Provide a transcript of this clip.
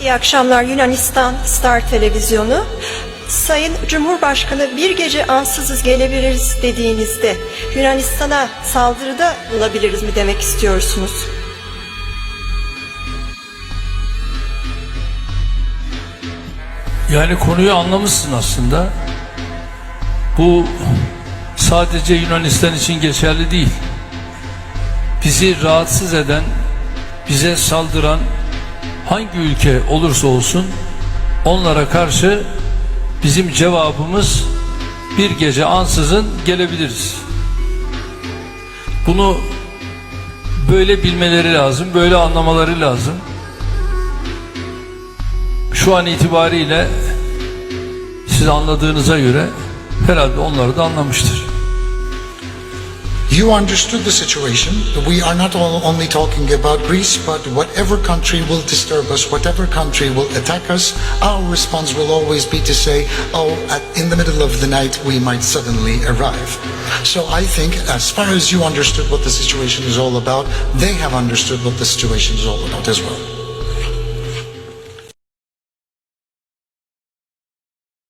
İyi akşamlar Yunanistan Star Televizyonu. Sayın Cumhurbaşkanı bir gece ansızız gelebiliriz dediğinizde Yunanistan'a saldırıda bulabiliriz mi demek istiyorsunuz? Yani konuyu anlamışsın aslında. Bu sadece Yunanistan için geçerli değil. Bizi rahatsız eden, bize saldıran hangi ülke olursa olsun onlara karşı bizim cevabımız bir gece ansızın gelebiliriz. Bunu böyle bilmeleri lazım, böyle anlamaları lazım. Şu an itibariyle siz anladığınıza göre herhalde onları da anlamıştır. You understood the situation. We are not only talking about Greece, but whatever country will disturb us, whatever country will attack us, our response will always be to say, oh, at, in the middle of the night we might suddenly arrive. So I think as far as you understood what the situation is all about, they have understood what the situation is all about as well.